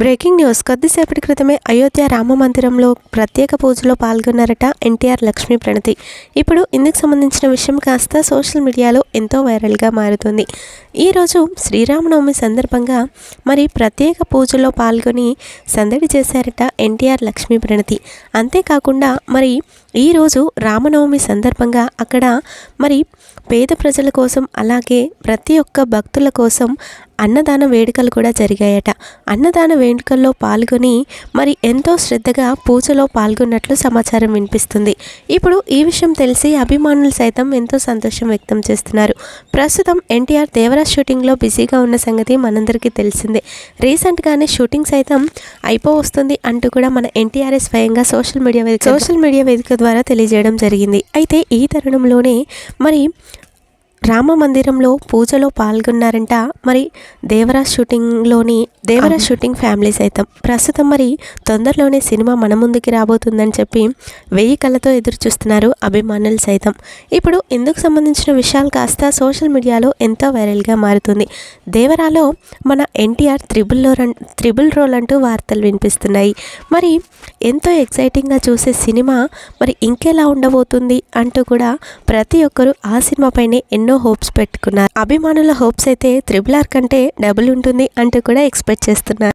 Breaking news. కొద్దిసేపటి క్రితమే అయోధ్య రామ మందిరంలో ప్రత్యేక పూజలో పాల్గొన్నారట ఎన్టీఆర్ లక్ష్మీ ప్రణతి. ఇప్పుడు ఇందుకు సంబంధించిన విషయం కాస్త సోషల్ మీడియాలో ఎంతో వైరల్గా మారుతుంది. ఈరోజు శ్రీరామనవమి సందర్భంగా మరి ప్రత్యేక పూజలో పాల్గొని సందడి చేశారట ఎన్టీఆర్ లక్ష్మీ ప్రణతి. అంతేకాకుండా మరి ఈరోజు రామనవమి సందర్భంగా అక్కడ మరి పేద ప్రజల కోసం అలాగే ప్రతి ఒక్క భక్తుల కోసం అన్నదాన వేడుకలు కూడా జరిగాయట. అన్నదాన వేడుకల్లో పాల్గొని మరి ఎంతో శ్రద్ధగా పూజలో పాల్గొన్నట్లు సమాచారం వినిపిస్తుంది. ఇప్పుడు ఈ విషయం తెలిసి అభిమానులు సైతం ఎంతో సంతోషం వ్యక్తం చేస్తున్నారు. ప్రస్తుతం ఎన్టీఆర్ దేవరాజ్ షూటింగ్లో బిజీగా ఉన్న సంగతి మనందరికీ తెలిసిందే. రీసెంట్గానే షూటింగ్ సైతం అయిపో వస్తుంది అంటూ కూడా మన ఎన్టీఆర్ఏ స్వయంగా సోషల్ మీడియా వేదిక సోషల్ మీడియా వేదిక ద్వారా తెలియజేయడం జరిగింది. అయితే ఈ తరుణంలోనే మరి రామ మందిరంలో పూజలో పాల్గొన్నారంట. మరి దేవరాజ్ షూటింగ్లోని దేవరాజ్ షూటింగ్ ఫ్యామిలీ సైతం. ప్రస్తుతం మరి తొందరలోనే సినిమా మన ముందుకి రాబోతుందని చెప్పి వెయ్యి కళ్ళతో ఎదురు చూస్తున్నారు అభిమానులు సైతం. ఇప్పుడు ఇందుకు సంబంధించిన విషయాలు కాస్త సోషల్ మీడియాలో ఎంతో వైరల్గా మారుతుంది. దేవరాలో మన ఎన్టీఆర్ త్రిబుల్లో త్రిబుల్ రోల్ అంటూ వార్తలు వినిపిస్తున్నాయి. మరి ఎంతో ఎక్సైటింగ్గా చూసే సినిమా మరి ఇంకెలా ఉండబోతుంది అంటూ కూడా ప్రతి ఒక్కరూ ఆ సినిమాపైనే ఎన్నో హోప్స్ పెట్టుకున్నారు. అభిమానుల హోప్స్ అయితే త్రిబుల్ ఆర్ కంటే డబుల్ ఉంటుంది అంటూ కూడా ఎక్స్పెక్ట్ చేస్తున్నారు.